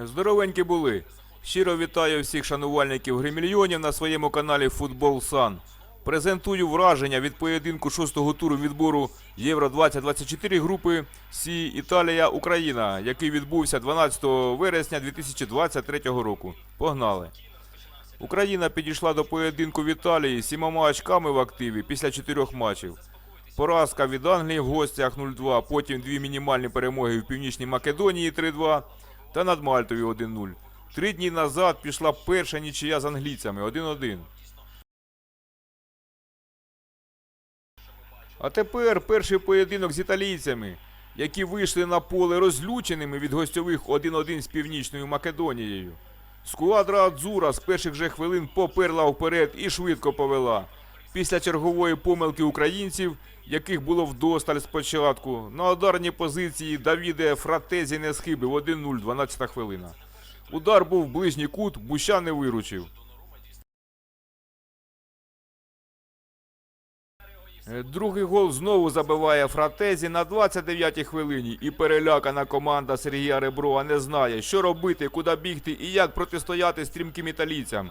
Здоровенькі були. Щиро вітаю всіх шанувальників гримільйонів на своєму каналі Футбол Сан. Презентую враження від поєдинку шостого туру відбору Євро 2024 групи Сі Італія Україна, який відбувся 12 вересня 2023 року. Погнали! Україна підійшла до поєдинку в Італії сімома очками в активі після чотирьох матчів. Поразка від Англії в гостях 0-2, потім дві мінімальні перемоги в Північній Македонії 3-2 та над Мальтою 1-0. Три дні назад пішла перша нічия з англійцями 1-1. А тепер перший поєдинок з італійцями, які вийшли на поле розлюченими від гостьових 1-1 з Північною Македонією. Скуадра Адзура з перших же хвилин поперла вперед і швидко повела. Після чергової помилки українців, яких було вдосталь спочатку, на ударній позиції Давіде Фратезі не схибив 1-0, 12 хвилина. Удар був в ближній кут, Буща не виручив. Е, Другий гол знову забиває Фратезі на 29-й хвилині, і перелякана команда Сергія Реброва не знає, що робити, куди бігти і як протистояти стрімким італійцям,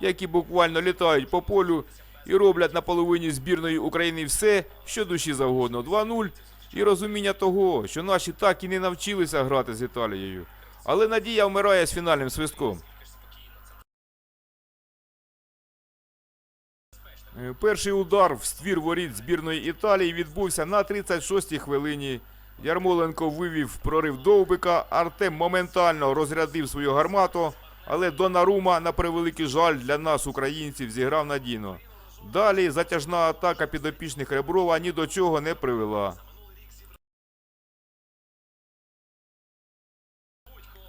які буквально літають по полю і роблять на половині збірної України все, що душі завгодно. 2-0 і розуміння того, що наші так і не навчилися грати з Італією. Але надія вмирає з фінальним свистком. Е, Перший удар в ствір воріт збірної Італії відбувся на 36-й хвилині. Ярмоленко вивів прорив довбика. Артем моментально розрядив свою гармату, але Донарума, на превеликий жаль для нас, українців, зіграв надійно. Далі затяжна атака підопічних Реброва ні до чого не привела.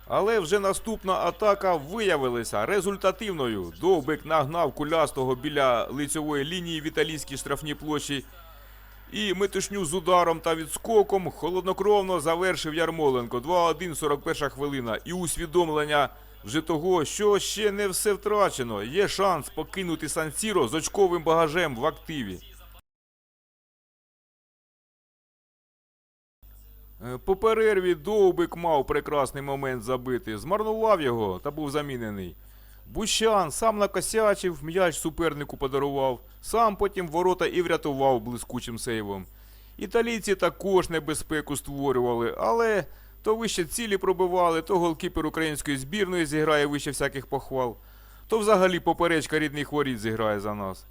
Але вже наступна атака виявилася результативною. Довбик нагнав кулястого біля лицьової лінії в італійській штрафній площі. І метушню з ударом та відскоком холоднокровно завершив Ярмоленко. 2-1, 41 хвилина. І усвідомлення вже того, що ще не все втрачено. Є шанс покинути Сан-Сіро з очковим багажем в активі. Е, По перерві Довбик мав прекрасний момент забити, змарнував його та був замінений. Бущан сам накосячив, м'яч супернику подарував, сам потім ворота і врятував блискучим сейвом. Італійці також небезпеку створювали, але то вище цілі пробивали, то голкіпер української збірної зіграє вище всяких похвал, то взагалі поперечка рідних воріт зіграє за нас.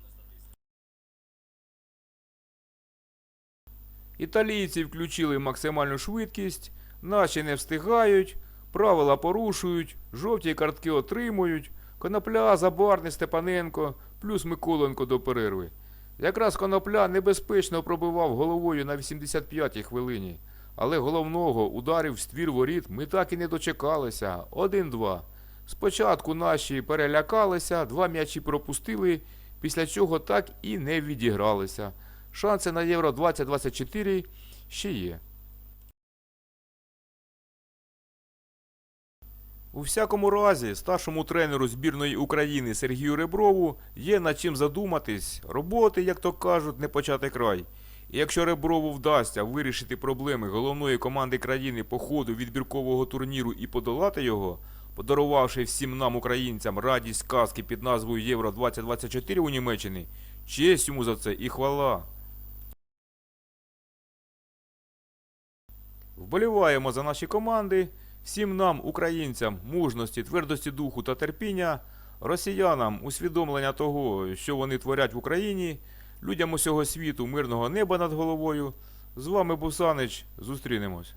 Італійці включили максимальну швидкість, наші не встигають, правила порушують, жовті картки отримують, Конопля, Забарний, Степаненко, плюс Миколенко до перерви. Якраз Конопля небезпечно пробивав головою на 85-й хвилині, але головного ударів в ствір воріт ми так і не дочекалися. 1-2. Спочатку наші перелякалися, два м'ячі пропустили, після чого так і не відігралися. Шанси на Євро 2024 ще є. У всякому разі, старшому тренеру збірної України Сергію Реброву є над чим задуматись. Роботи, як то кажуть, не почати край. Якщо Реброву вдасться вирішити проблеми головної команди країни по ходу відбіркового турніру і подолати його, подарувавши всім нам, українцям, радість казки під назвою Євро 2024 у Німеччині, честь йому за це і хвала. Вболіваємо за наші команди. Всім нам, українцям, мужності, твердості духу та терпіння, росіянам усвідомлення того, що вони творять в Україні, людям усього світу мирного неба над головою. З вами Бусанич. Зустрінемось.